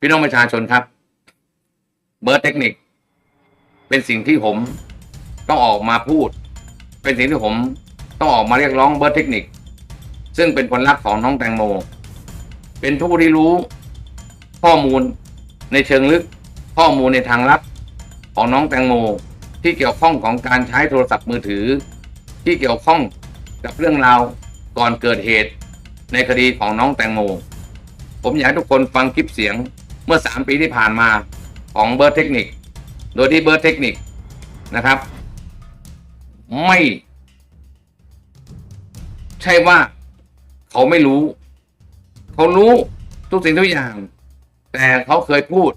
พี่น้องประชาชนครับ เบิร์ดเทคนิค เป็นสิ่งที่ผมต้องออกมาพูด เป็นสิ่งที่ผมต้องออกมาเรียกร้องเบิร์ดเทคนิค ซึ่งเป็นคนรักของน้องแตงโม เป็นผู้ที่รู้ข้อมูลในเชิงลึกข้อมูลในทางลับของน้องแตงโม ที่เกี่ยวข้องของการใช้โทรศัพท์มือถือ ที่เกี่ยวข้องกับเรื่องราวก่อนเกิดเหตุในคดีของน้องแตงโม ผมอยากให้ทุกคนฟังคลิปเสียง เมื่อ 3 ปีที่ผ่านมาของเบิร์ดเทคนิค โดยที่เบิร์ดเทคนิคนะครับ ไม่ ใช่ว่าเขาไม่รู้ เขารู้ทุกสิ่งทุกอย่าง แต่เขาเคยพูด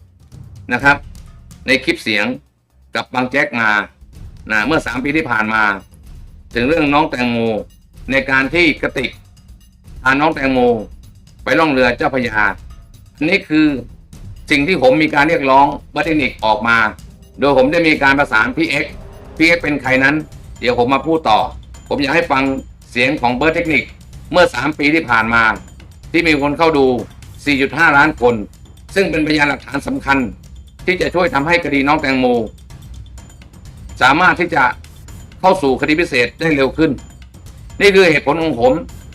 นะครับ ในคลิปเสียงกับบางแจ็คมานะเมื่อสามปีที่ผ่านมา ถึงเรื่องน้องแตงโมในการที่กระติกพาน้องแตงโม ไปล่องเรือเจ้าพระยาอันนี้คือ สิ่งที่ผมมีการเรียกร้องบัตเทคนิคออกมา โดยผมได้มีการประสานพี่เอ็กพี่เอ็กเป็นใครนั้น เดี๋ยวผมมาพูดต่อ ผมอยากให้ฟังเสียงของเบิร์ดเทคนิคเมื่อ 3 ปีที่ผ่านมา ที่มีคนเข้าดู 4.5 ล้านคน ซึ่งเป็นพยานหลักฐานสำคัญ ที่จะช่วยทำให้คดีน้องแตงโม สามารถที่จะเข้าสู่คดีพิเศษได้เร็วขึ้น นี่คือเหตุผลของผม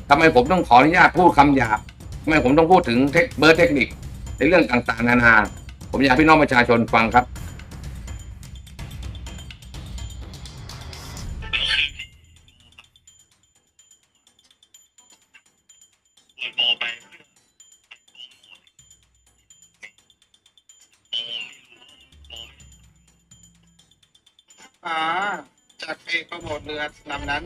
ทำไมผมต้องขออนุญาตพูดคำหยาบทำไมผมต้องพูดถึงเทคเบิร์ดเทคนิค ในเรื่องต่างๆ นานา ผมอยากให้พี่น้องประชาชนฟังครับเปิดโมไปเพื่อโปรโมทโมไม่รู้โมไม่อ่าจากเพลงโปรโมทเรือลำนั้น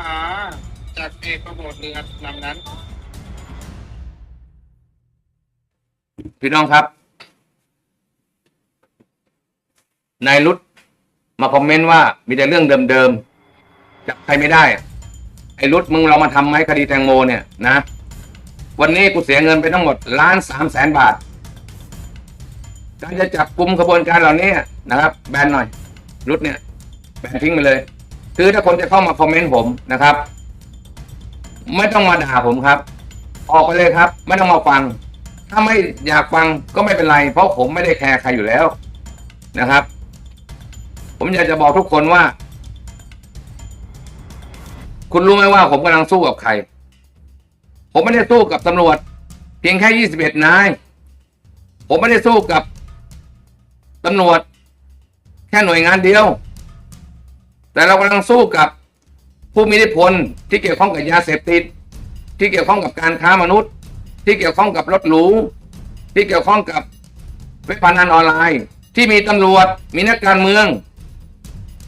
อ่าจากเพลงโปรโมทเรือลำนั้น พี่น้องครับ นายรุดมาคอมเมนต์ว่ามีแต่เรื่องเดิมๆจับใครไม่ได้ ไอ้รุดมึงเรามาทำไหมคดีแตงโมเนี่ยนะ วันนี้กูเสียเงินไปทั้งหมดล้านสามแสนบาท การจะจับกลุ่มขบวนการเหล่านี้นะครับ แบนหน่อย รุดเนี่ย แบนทิ้งไปเลย คือถ้าคนจะเข้ามาคอมเมนต์ผมนะครับ ไม่ต้องมาด่าผมครับ ออกไปเลยครับ ไม่ต้องมาฟัง ถ้าไม่อยากฟังก็ไม่เป็นไร เพราะผมไม่ได้แคร์ใครอยู่แล้วนะครับ ผมอยากจะบอกทุกคนว่า คุณรู้ไหมว่าผมกำลังสู้กับใคร ผมไม่ได้สู้กับตำรวจ เพียงแค่ยี่สิบเอ็ดนาย ผมไม่ได้สู้กับตำรวจ แค่หน่วยงานเดียว แต่เรากำลังสู้กับผู้มีอิทธิพลที่เกี่ยวข้องกับยาเสพติด ที่เกี่ยวข้องกับการค้ามนุษย์ ที่เกี่ยวข้องกับรถหรูที่เกี่ยวข้องกับเว็บพนันออนไลน์ ที่มีตำรวจมีนักการเมือง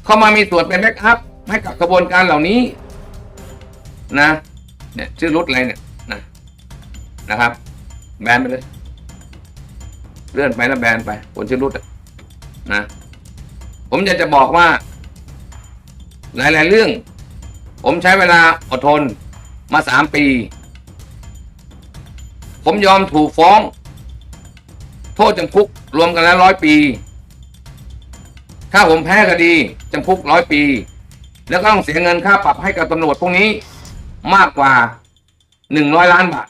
เข้ามามีส่วนเป็นแบ็กอัพให้กับกระบวนการเหล่านี้นะเนี่ยชื่อรุดอะไรเนี่ยนะนะครับ แบนไปเลย เลื่อนไปแล้วแบนไปคนชื่อรุดนะผมอยากจะบอกว่า หลาย ๆ เรื่อง ผมใช้เวลาอดทนมาสามปี ผมยอมถูกฟ้อง โทษจำคุกรวมกันแล้วร้อยปี ถ้าผมแพ้คดีจำคุกร้อยปี แล้วก็ต้องเสียเงินค่าปรับให้กับตำรวจพวกนี้มากกว่าหนึ่งร้อยล้านบาท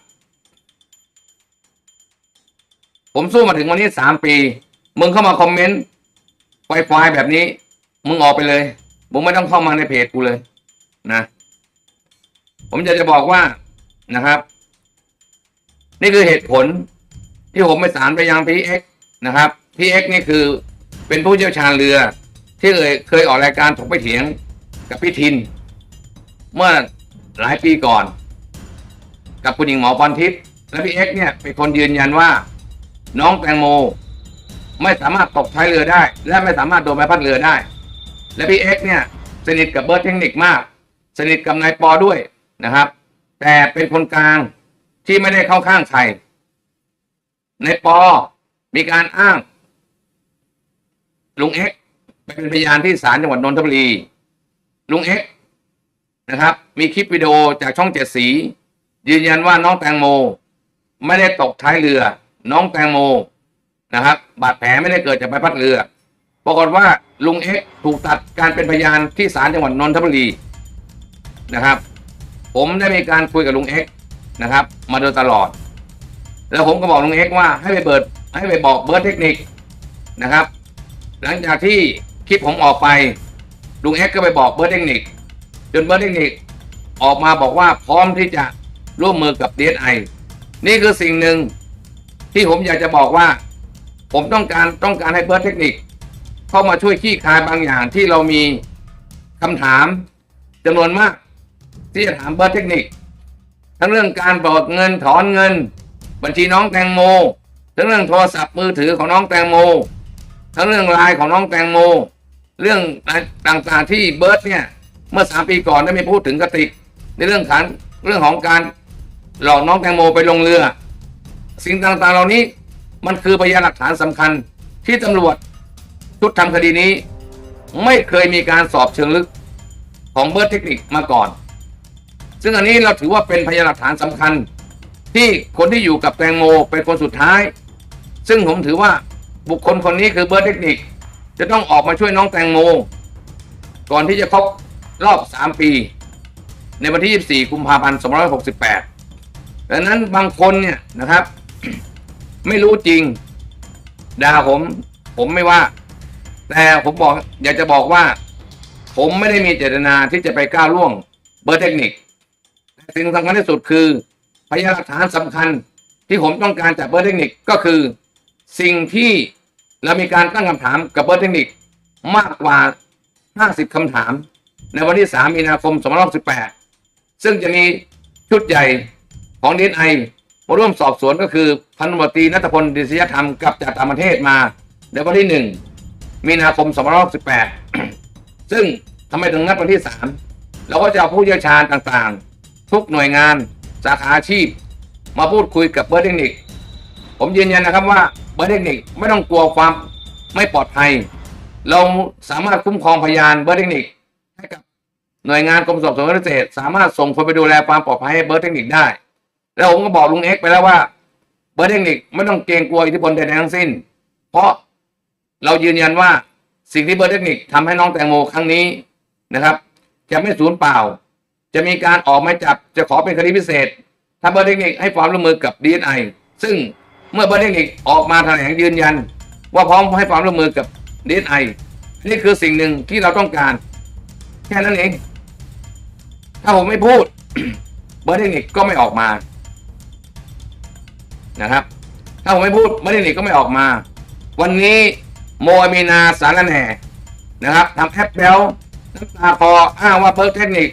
ผมสู้มาถึงวันนี้สามปี มึงเข้ามาคอมเมนต์ไฟไฟแบบนี้ มึงออกไปเลย มึงไม่ต้องเข้ามาในเพจกูเลยนะ ผมจะจะบอกว่านะครับ นี่คือเหตุผลที่ผมไปสารไปยังพีเอ็กนะครับพีเอ็กนี่คือเป็นผู้เชี่ยวชาญเรือ ที่เคยเคยออกรายการถกไปเถียงกับพี่ทิน เมื่อหลายปีก่อน กับคุณหญิงหมอพรทิพย์และพี่เอ็กเนี่ยเป็นคนยืนยันว่า น้องแตงโม ไม่สามารถตกท้ายเรือได้ และไม่สามารถโดนใบพัดเรือได้ และพี่เอ็กเนี่ยสนิทกับเบิร์ดเทคนิคมาก สนิทกับนายปอด้วยนะครับ แต่เป็นคนกลางที่ไม่ได้เข้าข้างใครในปอมีการอ้าง ลุงเอ็กเป็นพยานที่ศาลจังหวัดนนทบุรี ลุงเอ็กนะครับ มีคลิปวิดีโอจากช่องเจ็ดสี ยืนยันว่าน้องแตงโม ไม่ได้ตกท้ายเรือ น้องแตงโมนะครับ บาดแผลไม่ได้เกิดจากใบพัดเรือ ปรากฏว่าลุงเอ็กถูกตัดการเป็นพยานที่ศาลจังหวัดนนทบุรีนะครับ ผมได้มีการคุยกับลุงเอ็กนะครับ มาโดยตลอด แล้วผมก็บอกลุงเอ็กว่าให้ไปเบิดให้ไปบอกเบิร์ดเทคนิคนะครับ หลังจากที่คลิปผมออกไปลุงเอ็กก็ไปบอกเบิร์ดเทคนิคจนเบิร์ดเทคนิคออกมาบอกว่าพร้อมที่จะร่วมมือกับ DSI นี่คือสิ่งหนึ่งที่ผมอยากจะบอกว่า ผมต้องการต้องการให้เบิร์ดเทคนิค เข้ามาช่วยขี้คายบางอย่างที่เรามีคำถามจำนวนมาก ที่จะถามเบิร์เทคนิค ทั้งเรื่องการเบิกเงินถอนเงิน บัญชีน้องแตงโม ทั้งเรื่องโทรศัพท์มือถือของน้องแตงโม ทั้งเรื่องไลน์ของน้องแตงโม เรื่องต่างๆที่เบิร์ดเนี่ยเมื่อสามปีก่อนได้มีพูดถึงกติก ในเรื่องการเรื่องของการหลอกน้องแตงโมไปลงเรือ สิ่งต่างๆเหล่านี้มันคือพยานหลักฐานสำคัญที่ตำรวจ ชุดทำคดีนี้ ไม่เคยมีการสอบเชิงลึกของเบิร์ดเทคนิคมาก่อน ซึ่งอันนี้เราถือว่าเป็นพยานหลักฐานสำคัญ ที่คนที่อยู่กับแตงโมเป็นคนสุดท้าย ซึ่งผมถือว่าบุคคลคนนี้คือเบิร์ดเทคนิค จะต้องออกมาช่วยน้องแตงโม ก่อนที่จะครบรอบ 3 ปี ในวันที่ 24 กุมภาพันธ์ 2568 ดังนั้นบางคนเนี่ยนะครับ ไม่รู้จริงด่าผม ผมไม่ว่า แต่ผมบอกอยากจะบอกว่า ผมไม่ได้มีเจตนาที่จะไปก้าวล่วงเบอร์เทคนิคแต่สิ่งสำคัญที่สุดคือพยานหลักฐานสำคัญที่ผมต้องการจากเบอร์เทคนิคก็คือ สิ่งที่เรามีการตั้งคำถามกับเบอร์เทคนิคมากกว่า 50คำถาม ในวันที่ 3 มีนาคม 2518 ซึ่งจะมีชุดใหญ่ของดีไอมาร่วมสอบสวนก็คือพันตำรวจตรีนัทพลดิษยธรรมกับจากต่างประเทศมาในวันที่ 1 มีนาคม2518ซึ่งทำไมถึงนัดวันที่ 3 เราก็จะเอาผู้เชี่ยวชาญต่างๆ ทุกหน่วยงานสาขาอาชีพ มาพูดคุยกับเบอร์เทคนิค ผมยืนยันนะครับว่าเบอร์เทคนิคไม่ต้องกลัวความไม่ปลอดภัย เราสามารถคุ้มครองพยานเบอร์เทคนิคให้กับหน่วยงานกรมสอบสวนพิเศษสามารถส่งคนไปดูแลความปลอดภัยให้เบอร์เทคนิคได้ แล้วผมก็บอกลุงเอ็กไปแล้วว่า เบอร์เทคนิคไม่ต้องเกรงกลัวอิทธิพลใดๆทั้งสิ้น เพราะ เรายืนยันว่าสิ่งที่เบอร์เทคนิคทำให้น้องแตงโมครั้งนี้นะครับ จะไม่สูญเปล่า จะมีการออกหมายจับจะขอเป็นคดีพิเศษ ถ้าเบอร์เทคนิคให้ความร่วมมือกับดีไอซึ่งเมื่อเบอร์เทคนิคออกมาแถลงยืนยัน ว่าพร้อมให้ความร่วมมือกับดีไอนี่คือสิ่งหนึ่งที่เราต้องการ แค่นั้นเอง ถ้าผมไม่พูด เบอร์เทคนิคก็ไม่ออกมานะครับ ถ้าผมไม่พูดเบอร์เทคนิคก็ไม่ออกมา วันนี้ โมอามีนาสารแหน่นะครับทำแอปเบลน้ำตาคออ้างว่าเบอร์เทคนิค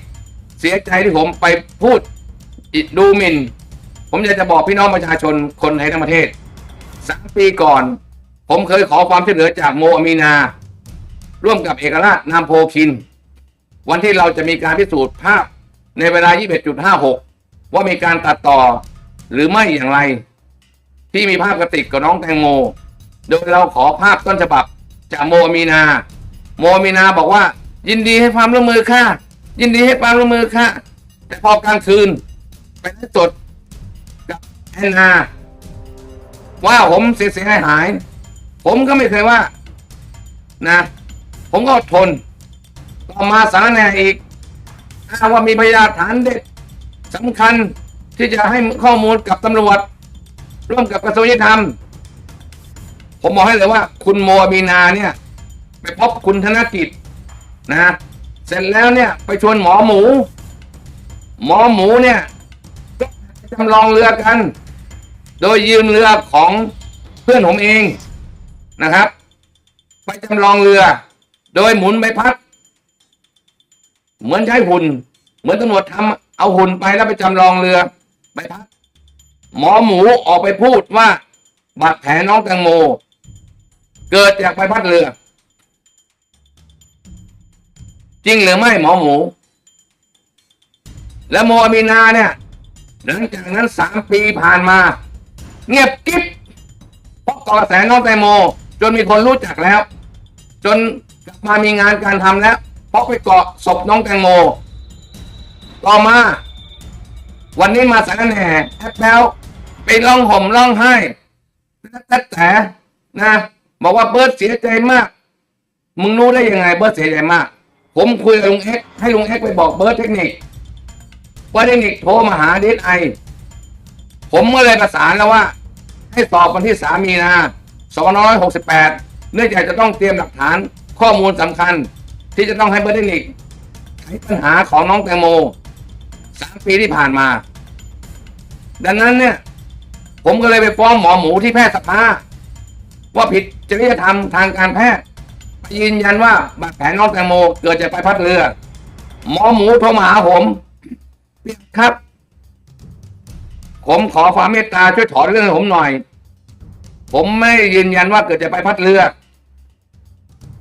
เสียใจที่ผมไปพูดดูหมินผมอยากจะบอกพี่น้องประชาชนคนไทยทั้งประเทศสามปีก่อน ผมเคยขอความช่วยเหลือจากโมอามีนา ร่วมกับเอกราชนามโพคิน วันที่เราจะมีการพิสูจน์ภาพในเวลา 21.56 ว่ามีการตัดต่อหรือไม่อย่างไร ที่มีภาพกระติกกับน้องแตงโม โดยเราขอภาพต้นฉบับจากโมมีนา โมมีนาบอกว่า ยินดีให้ความร่วมมือค่ะ ยินดีให้ความร่วมมือค่ะ แต่พอกลางคืนไปไลฟ์สดกับแอนนาว่าผมเสียหายหาย ผมก็ไม่เคยว่า นะ ผมก็ทนต่อมาสารแหน่อีกอ้างว่ามีพยานฐานเด็ดสำคัญที่จะให้ข้อมูลกับตำรวจ ร่วมกับกระทรวงยุติธรรม ผมบอกให้เลยว่า คุณโมมีนาเนี่ยไปพบคุณธนกิจนะเสร็จแล้วเนี่ย ไปชวนหมอหมู หมอหมูเนี่ยจำลองเรือกัน โดยยืมเรือของเพื่อนผมเองนะครับ ไปจำลองเรือ โดยหมุนใบพัด เหมือนใช้หุ่น เหมือนตำรวจทำเอาหุ่นไปแล้วไปจำลองเรือใบพัด หมอหมูออกไปพูดว่าบาดแผลน้องแตงโม เกิดจากใบพัดเรือ จริงหรือไม่หมอหมู และโมอามีนาเนี่ยหลังจากนั้นสามปีผ่านมา เงียบกิ๊บเพราะก่อแสน้องแตงโม จนมีคนรู้จักแล้ว จนกลับมามีงานการทำแล้ว เพราะไปเกาะศพน้องแตงโม ต่อมา วันนี้มาสารแหน่แอปแล้วไปร้องห่มร้องไห้แต่แต่นะ บอกว่าเบิร์ดเสียใจมาก มึงรู้ได้ยังไงเบิร์ดเสียใจมาก ผมคุยกับลุงเอ็กให้ลุงเอ็กไปบอกเบิร์ดเทคนิค ว่าเทคนิคโทรมาหาดีไอ ผมก็เลยประสานแล้วว่า ให้สอบวันที่สามีนา2568เนื่องจากจะต้องเตรียมหลักฐานข้อมูลสำคัญ ที่จะต้องให้เบิร์ดเทคนิคไขปัญหาของน้องแตงโมสามปีที่ผ่านมา ดังนั้นเนี่ย ผมก็เลยไปฟ้องหมอหมูที่แพทยสภา ว่าผิดจริยธรรมทางการแพทย์ยืนยันว่าบาดแผลน้องแตงโมเกิดจากใบพัดเรือ หมอหมูโทรมาหาผมพี่ครับ ผมขอความเมตตาช่วยถอนเรื่องให้ผมหน่อย ผมไม่ยืนยันว่าเกิดจากใบพัดเรือ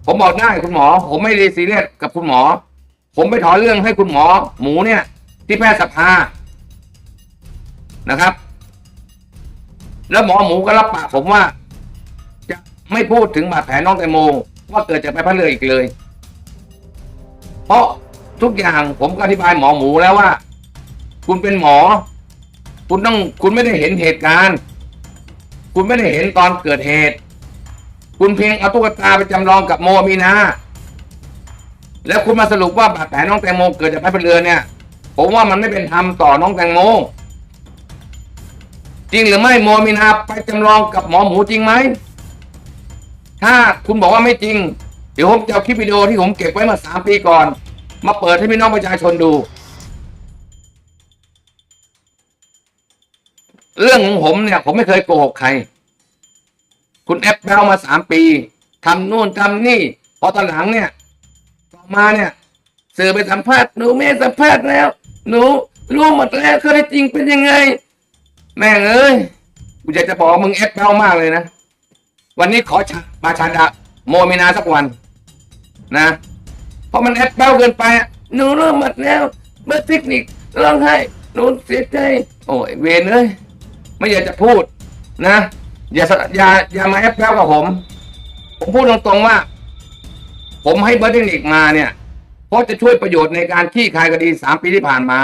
ผมบอกได้คุณหมอ ผมไม่ได้ซีเรียสกับคุณหมอ ผมไปถอนเรื่องให้คุณหมอ หมูเนี่ย ที่แพทยสภานะครับ แล้วหมอหมูก็รับปากผมว่า ไม่พูดถึงบาดแผลน้องแตงโมว่าเกิดจากใบพัดเรืออีกเลย เพราะทุกอย่างผมก็อธิบายหมอหมูแล้วว่า คุณเป็นหมอ คุณต้องคุณไม่ได้เห็นเหตุการณ์ คุณไม่ได้เห็นตอนเกิดเหตุ คุณเพียงเอาตุ๊กตาไปจำลองกับโมมีนาแล้วคุณมาสรุปว่าบาดแผลน้องแตงโมเกิดจากใบพัดเรือเนี่ย ผมว่ามันไม่เป็นธรรมต่อน้องแตงโมจริงหรือไม่โมมินาไปจำลองกับหมอหมูจริงไหม ถ้าคุณบอกว่าไม่จริง เดี๋ยวผมจะเอาคลิปวิดีโอที่ผมเก็บไว้มาสามปีก่อน มาเปิดให้พี่น้องประชาชนดู เรื่องของผมเนี่ย ผมไม่เคยโกหกใคร คุณแอปเบลมาสามปีทำนู่นทำนี่ พอตอนหลังเนี่ยต่อมาเนี่ยสื่อไปสัมภาษณ์หนูไม่สัมภาษณ์แล้ว หนูรู้หมดแล้วข้อเท็จจริงเป็นยังไง แม่งเอ้ยกูอยากจะบอกมึงแอปเบลมากเลยนะ วันนี้ขอชามาชาดาโมมินาสักวัน นะ เพราะมันแอปเบลเกินไปอะหนูเริ่มหมดแล้ว เมื่อเทคนิคร้องไห้หนูเสียใจโอ้ยเวนเอ้ยไม่อยากจะพูด นะ อย่าสอย่าอย่ามาแอปเบลกับผม ผมพูดตรงๆว่า ผมให้เบอร์เทคนิคมาเนี่ย เพราะจะช่วยประโยชน์ในการขี้คายคดีสามปีที่ผ่านมา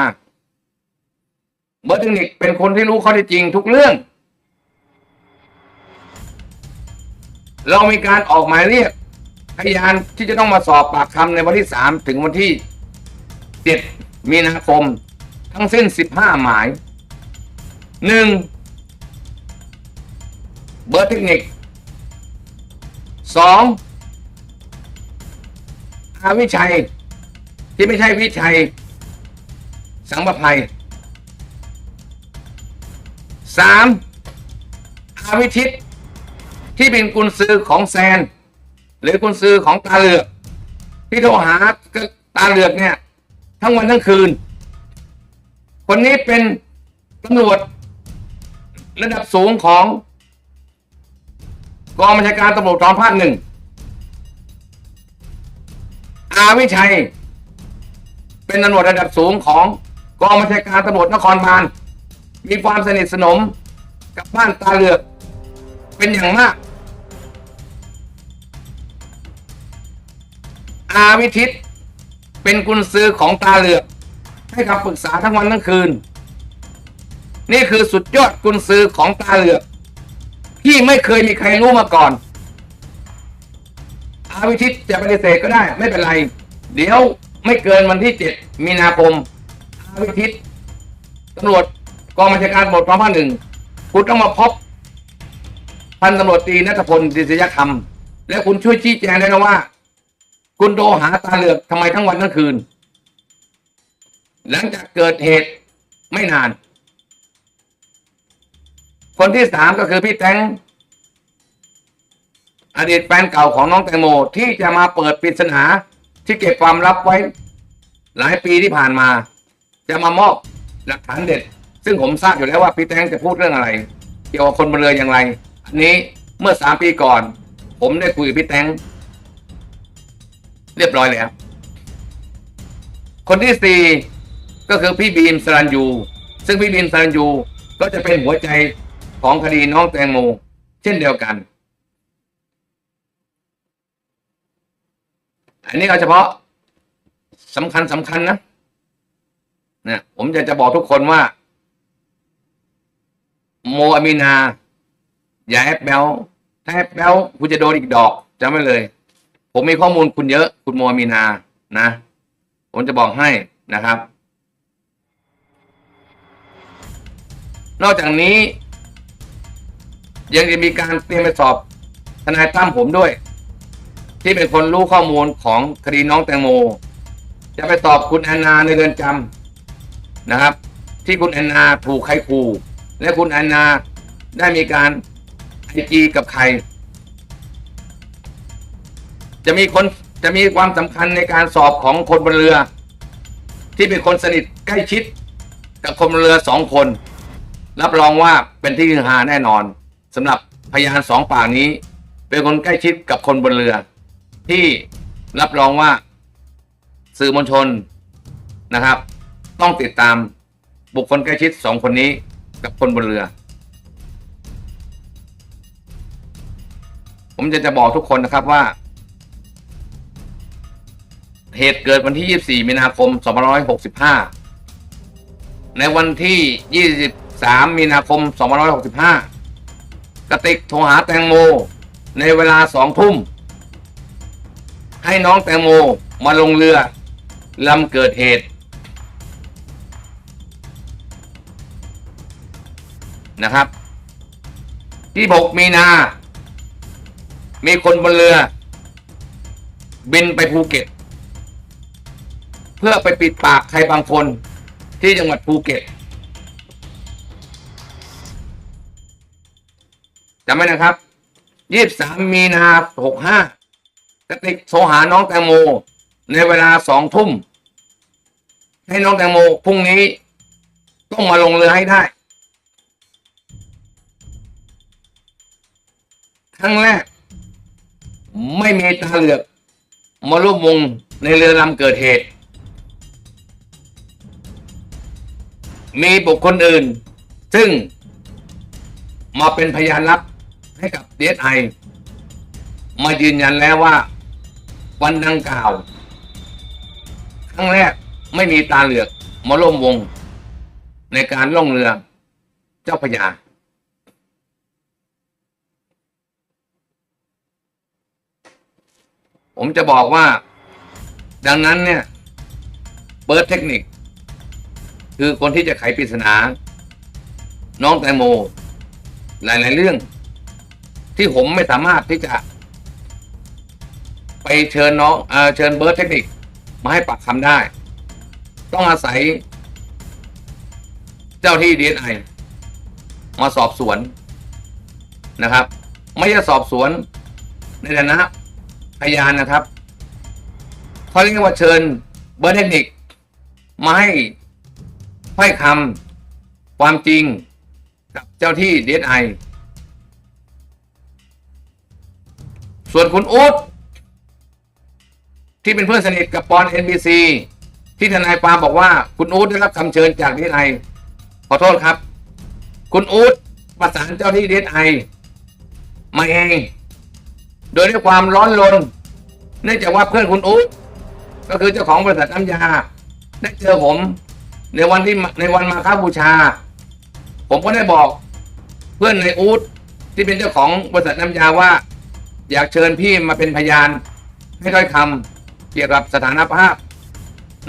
เบอร์เทคนิคเป็นคนที่รู้ข้อเท็จจริงทุกเรื่อง เรามีการออกหมายเรียกพยานที่จะต้องมาสอบปากคำในวันที่สามถึงวันที่เจ็ดมีนาคม ทั้งสิ้นสิบห้าหมายหนึ่งเบอร์เทคนิคสองอาวิชัย ที่ไม่ใช่วิชัย สังประภัยสามอาวิชิต ที่เป็นกุญซือของแซน หรือกุญซือของตาเหลือก ที่โทรหาตาเหลือกเนี่ย ทั้งวันทั้งคืน คนนี้เป็นตำรวจระดับสูงของกองบัญชาการตำรวจทองภาคหนึ่ง อาวิชัย เป็นตำรวจระดับสูงของกองบัญชาการตำรวจนครบาล มีความสนิทสนมกับบ้านตาเหลือกเป็นอย่างมาก อาวิทิต เป็นกุญซือของตาเหลือก ให้คำปรึกษาทั้งวันทั้งคืน นี่คือสุดยอดกุญซือของตาเหลือก ที่ไม่เคยมีใครรู้มาก่อน อาวิทิตจะปฏิเสธก็ได้ ไม่เป็นไร เดี๋ยวไม่เกินวันที่เจ็ดมีนาคม อาวิทิตตำรวจกองบัญชาการตำรวจกองภาคหนึ่งคุณต้องมาพบพันตำรวจตรีนัทพลดิษยคำและคุณช่วยชี้แจงได้นะว่า คุณโทรหาตาเหลือกทำไมทั้งวันทั้งคืน หลังจากเกิดเหตุไม่นาน คนที่สามก็คือพี่แตงอดีตแฟนเก่าของน้องแตงโมที่จะมาเปิดปริศนาที่เก็บความลับไว้ หลายปีที่ผ่านมา จะมามอบหลักฐานเด็ด ซึ่งผมทราบอยู่แล้วว่าพี่แตงจะพูดเรื่องอะไร เกี่ยวกับคนบนเรืออย่างไร อันนี้เมื่อสามปีก่อน ผมได้คุยกับพี่แตง เรียบร้อยแล้วคนที่สี่ก็คือพี่บีมสรัญยู ซึ่งพี่บีมสรัญยูก็จะเป็นหัวใจของคดีน้องแตงโมเช่นเดียวกัน อันนี้เอาเฉพาะสำคัญสำคัญนะเนี่ยผมอยากจะบอกทุกคนว่า โมอามีนา อย่าแอปแบลถ้าแอปแบลคุณจะโดนอีกดอกจำไว้เลย ผมมีข้อมูลคุณเยอะคุณโมมีนานะ ผมจะบอกให้นะครับ นอกจากนี้ ยังจะมีการเตรียมไปสอบทนายตั้มผมด้วย ที่เป็นคนรู้ข้อมูลของคดีน้องแตงโม จะไปสอบคุณแอนนาในเรือนจำนะครับ ที่คุณแอนนาถูกใครขู่และคุณแอนนาได้มีการไอจีกับใคร จะมีคนจะมีความสำคัญในการสอบของคนบนเรือ ที่เป็นคนสนิทใกล้ชิด กับคนบนเรือสองคน รับรองว่าเป็นที่ฮือฮาแน่นอนสำหรับพยานสองปากนี้ เป็นคนใกล้ชิดกับคนบนเรือ ที่รับรองว่าสื่อมวลชนนะครับ ต้องติดตามบุคคลใกล้ชิดสองคนนี้กับคนบนเรือ ผมจะจะบอกทุกคนนะครับว่า เหตุเกิดวันที่ 24 มีนาคม 2565 ในวันที่ 23 มีนาคม 2565กระติกโทรหาแตงโม ในเวลาสองทุ่ม ให้น้องแตงโมมาลงเรือลำเกิดเหตุนะครับ ที่ 6 มีนา มีคนบนเรือ บินไปภูเก็ต พื่อไปปิดปากใครบางคนที่จังหวัดภูเก็ตจำไว้นะครับ23มีนา65กระติกโทรหาน้องแตงโม ในเวลาสองทุ่ม ให้น้องแตงโมพรุ่งนี้ ต้องมาลงเรือให้ได้ ครั้งแรก ไม่มีตาเหลือก มาร่วมวงในเรือลำเกิดเหตุ มีบุคคลอื่น ซึ่งมาเป็นพยานลับให้กับเดสไอมายืนยันแล้วว่า วันดังกล่าว ครั้งแรกไม่มีตาเหลือกมาร่วมวง ในการล่องเรือเจ้าพระยาผมจะบอกว่า ดังนั้นเนี่ยเบิร์ดเทคนิค คือคนที่จะไขปริศนา น้องแตงโม หลาย ๆ เรื่อง ที่ผมไม่สามารถที่จะ ไปเชิญน้องเออเชิญเบิร์ดเทคนิค มาให้ปากคำได้ ต้องอาศัย เจ้าที่ดีไอมาสอบสวนนะครับ ไม่ใช่สอบสวนในฐานะพยานนะครับเขาเรียกว่าเชิญเบิร์ดเทคนิคมาให้ ให้คำความจริงกับเจ้าที่ดีไอส่วนคุณอุ๊ดที่เป็นเพื่อนสนิทกับปอน NBC ที่ทนายปาบอกว่าคุณอู๊ดได้รับคำเชิญจากดีไอขอโทษครับ คุณอู๊ดประสานเจ้าที่ดีไอมาเอง โดยด้วยความร้อนรนเนื่องจากว่าเพื่อนคุณอู๊ดก็คือเจ้าของบริษัทน้ำยา ได้เจอผม ในวันที่ในวันมาค้าบูชา ผมก็ได้บอกเพื่อนในอู๊ดที่เป็นเจ้าของบริษัทน้ำยาว่า อยากเชิญพี่มาเป็นพยาน ให้ถ้อยคำเกี่ยวกับสถานภาพ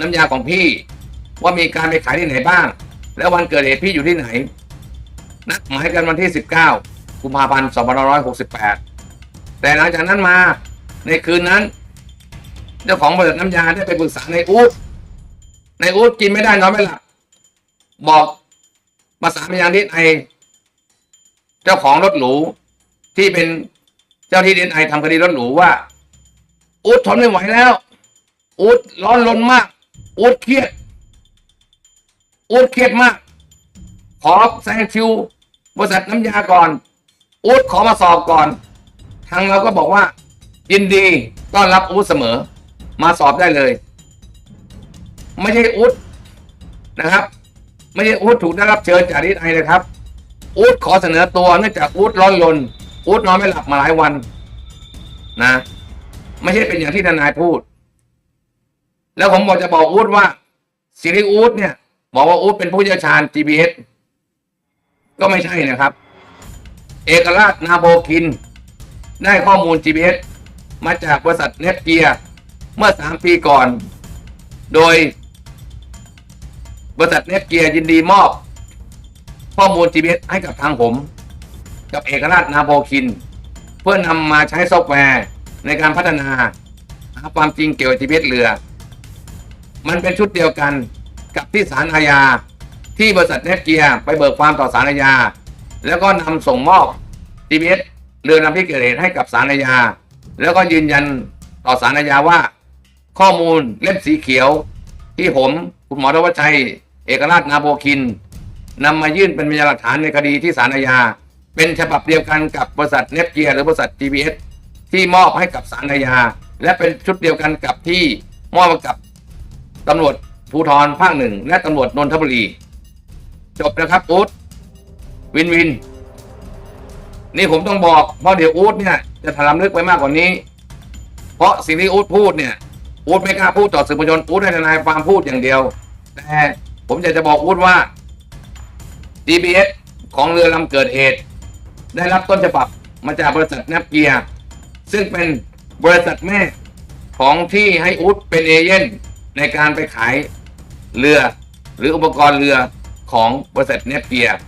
น้ำยาของพี่ว่ามีการไปขายที่ไหนบ้าง แล้ววันเกิดเหตุพี่อยู่ที่ไหน นัดหมายกันวันที่ 19 กุมภาพันธ์2568 แต่หลังจากนั้นมาในคืนนั้น เจ้าของบริษัทน้ำยาได้ไปปรึกษาในอู๊ด ในอู๊ดกินไม่ได้นอนไม่หลับบอกประสานไปยังที่ไอเจ้าของรถหรูที่เป็นเจ้าที่ดีไอทำคดีรถหรูว่าอู๊ดทนไม่ไหวแล้วอูดร้อนรนมากอูดเครียดอูดเครียดมาก ขอแซงคิวบริษัทน้ำยาก่อนอูดขอมาสอบก่อน ทางเราก็บอกว่ายินดีต้อนรับอูดเสมอ มาสอบได้เลย ไม่ใช่อูดนะครับ ไม่ใช่อูดถูกได้รับเชิญจากดีไอนะครับอูดขอเสนอตัวเนื่องจากอูดร้อนรนอูดนอนไม่หลับมาหลายวันนะไม่ใช่เป็นอย่างที่ทนายพูด แล้วผมบอกจะบอกอูดว่าสิริอูดเนี่ยบอกว่าอูดเป็นผู้เชี่ยวชาญ GPS ก็ไม่ใช่นะครับ เอกราชนาโบกิน ได้ข้อมูล GPS มาจากบริษัทเน็ตเกียเมื่อสามปีก่อน โดย บริษัทเน็ตเกียร์ยินดีมอบ ข้อมูล GPS ให้กับทางผม กับเอกราชนาโบคิน เพื่อนำมาใช้ซอฟต์แวร์ในการพัฒนาหาความจริงเกี่ยวกับ GPS เรือ มันเป็นชุดเดียวกันกับที่ศาลอาญาที่บริษัทเน็ตเกียร์ไปเบิกความต่อศาลอาญาแล้วก็นำส่งมอบ GPS เรือลำที่เกิดเหตุให้กับศาลอาญาแล้วก็ยืนยันต่อศาลอาญาว่า ข้อมูลเล่มสีเขียวที่ผม คุณหมอธวัชชัย เอกราชนาโบคินนำมายื่นเป็นพยานหลักฐานในคดีที่ศาลอาญา เป็นฉบับเดียวกันกับบริษัทเน็ตเกียหรือบริษัท GPS ที่มอบให้กับศาลอาญา และเป็นชุดเดียวกันกับที่มอบให้กับตำรวจภูธรภาคหนึ่งและตำรวจนนทบุรี จบนะครับอูดวินวิน นี่ผมต้องบอกเพราะเดี๋ยวอูดเนี่ยจะถลำลึกไปมากกว่านี้ เพราะสิ่งที่อูดพูดเนี่ยอูดไม่กล้าพูดต่อสื่อมวลชนอูดให้ทนายความพูดอย่างเดียว แต่ ผมอยากจะบอกอู๊ดว่า DBS ของเรือลำเกิดเหตุ ได้รับต้นฉบับมาจากบริษัทแนบเกียร์ซึ่งเป็นบริษัทแม่ของที่ให้อู๊ดเป็นเอเย่นในการไปขายเรือ หรืออุปกรณ์เรือของบริษัทเนปเกียร์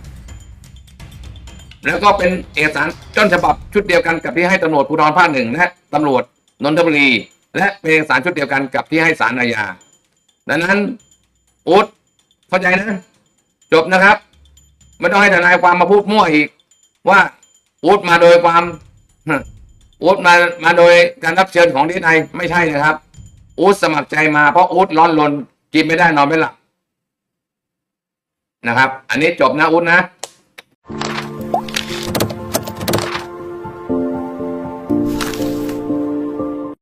แล้วก็เป็นเอกสารต้นฉบับชุดเดียวกันกับที่ให้ตำรวจภูธรภาคหนึ่งและตำรวจนนทบุรี และเป็นเอกสารชุดเดียวกันกับที่ให้ศาลอาญาดังนั้นอู๊ด เข้าใจนะ จบนะครับ ไม่ต้องให้ทนายความมาพูดมั่วอีก ว่าอู๊ดมาโดยความอู๊ดมามาโดยการรับเชิญของดีไอไม่ใช่นะครับอู๊ดสมัครใจมาเพราะอู๊ดร้อนรนกินไม่ได้นอนไม่หลับนะครับ อันนี้จบนะอู๊ดนะ